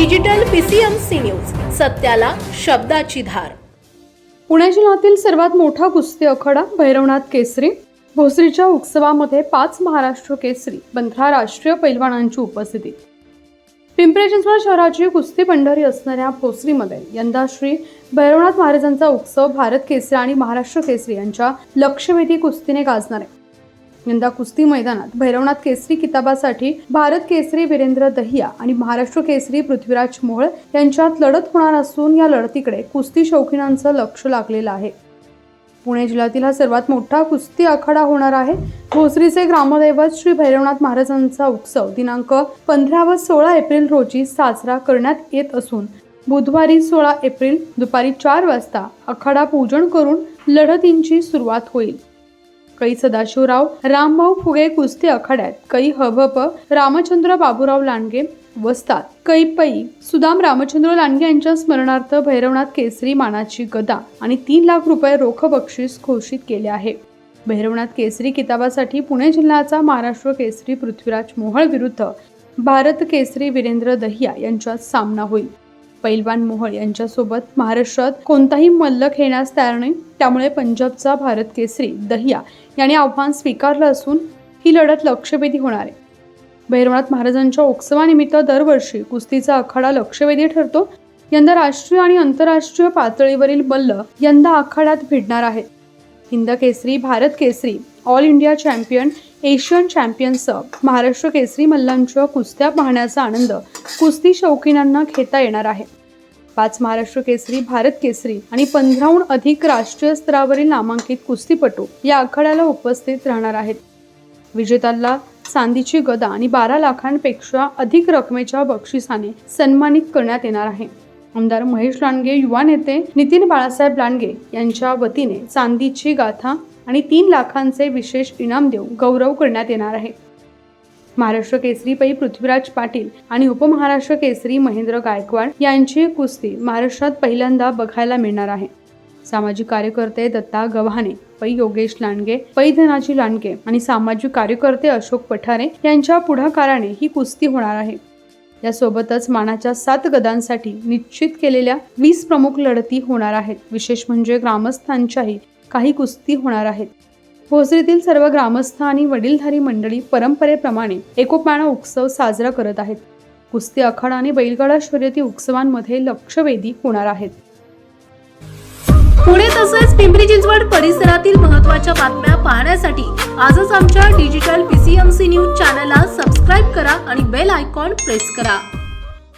Digital PCMC news सत्याला शब्दाची धार. पुणे जिल्ह्यातील सर्वात मोठा कुस्ती अखडा भैरवनाथ केसरी भोसरीच्या उत्सवामध्ये पाच महाराष्ट्र केसरी पंधरा राष्ट्रीय पैलवानांची उपस्थिती. पिंपरी चिंचवड शहराची कुस्ती पंढरी असणाऱ्या भोसरीमध्ये यंदा श्री भैरवनाथ महाराजांचा उत्सव भारत केसरी आणि महाराष्ट्र केसरी यांच्या लक्षवेधी कुस्तीने गाजणार आहे. यंदा कुस्ती मैदानात भैरवनाथ केसरी किताबासाठी भारत केसरी वीरेंद्र दहिया आणि महाराष्ट्र केसरी पृथ्वीराज मोहोळ यांच्यात लढत होणार असून या लढतीकडे कुस्ती शौकीनांचं लक्ष लागलेलं आहे. पुणे जिल्ह्यातील हा सर्वात मोठा कुस्ती आखाडा होणार आहे. भोसरीचे ग्रामदैवत श्री भैरवनाथ महाराजांचा उत्सव दिनांक पंधरा व सोळा एप्रिल रोजी साजरा करण्यात येत असून बुधवारी सोळा एप्रिल दुपारी चार वाजता आखाडा पूजन करून लढतींची सुरुवात होईल. कै सदाशिवराव रामभाऊ फुगे कुस्ती आखाड्यात कै हभप रामचंद्र बाबूराव लांडगे वस्तात. कैपई सुदाम रामचंद्र लांडगे यांच्या स्मरणार्थ भैरवनाथ केसरी मानाची गदा आणि तीन लाख रुपये रोख बक्षीस घोषित केले आहे. भैरवनाथ केसरी किताबासाठी पुणे जिल्ह्याचा महाराष्ट्र केसरी पृथ्वीराज मोहळ विरुद्ध भारत केसरी वीरेंद्र दहिया यांच्यात सामना होईल. पैलवान मोहोळ यांच्यासोबत महाराष्ट्रात कोणताही मल्ल खेळण्यास तयार नाही. त्यामुळे पंजाबचा भारत केसरी दहिया याने आव्हान स्वीकारलं असून ही लढत लक्षवेधी होणार आहे. भैरवनाथ महाराजांच्या उत्सवानिमित्त दरवर्षी कुस्तीचा आखाडा लक्षवेधी ठरतो. यंदा राष्ट्रीय आणि आंतरराष्ट्रीय पातळीवरील मल्ल यंदा आखाड्यात भिडणार आहेत. Hind Kesari Bharat Kesari all India champion Asian चॅम्पियनसह Maharashtra Kesari मल्लांच्या कुस्त्या पाहण्याचा आनंद कुस्ती शौकीनांना घेता येणार आहे. पाच महाराष्ट्र केसरी भारत केसरी आणि पंधराहून अधिक राष्ट्रीय स्तरावरील नामांकित कुस्तीपटू या आखाड्याला उपस्थित राहणार आहेत. विजेत्याला चांदीची गदा आणि बारा लाखांपेक्षा अधिक रकमेच्या बक्षिसाने सन्मानित करण्यात येणार आहे. आमदार महेश लांडगे युवा नेते नितीन बाळासाहेब लांडगे यांच्या वतीने चांदीची गाथा आणि तीन लाखांचे विशेष इनाम देऊन गौरव करण्यात येणार आहे. महाराष्ट्र केसरी पै पृथ्वीराज पाटील आणि उपमहाराष्ट्र केसरी महेंद्र गायकवाड यांची कुस्ती महाराष्ट्रात पहिल्यांदा बघायला मिळणार आहे. सामाजिक कार्यकर्ते दत्ता गव्हाणे पै योगेश लांडगे पै धनाजी लांडगे आणि सामाजिक कार्यकर्ते अशोक पठारे यांच्या पुढाकाराने ही कुस्ती होणार आहे. यासोबतच मानाच्या सात गदांसाठी निश्चित केलेल्या वीस प्रमुख लढती होणार आहेत. विशेष म्हणजे ग्रामस्थांच्याही काही कुस्ती होणार आहेत. भोसरीतील सर्व ग्रामस्थ आणि वडीलधारी मंडळी परंपरेप्रमाणे एकोप्यानं उत्सव साजरा करत आहेत. कुस्ती अखाडा आणि बैलगाडा शर्यती उत्सवांमध्ये लक्षवेधी होणार आहेत. पुणे तसेच पिंपरी चिंचवड परिसरातील महत्त्वाच्या बातम्या पाहण्यासाठी आजच आमच्या डिजिटल पीसीएमसी न्यूज चॅनलला सबस्क्राईब करा आणि बेल आयकॉन प्रेस करा.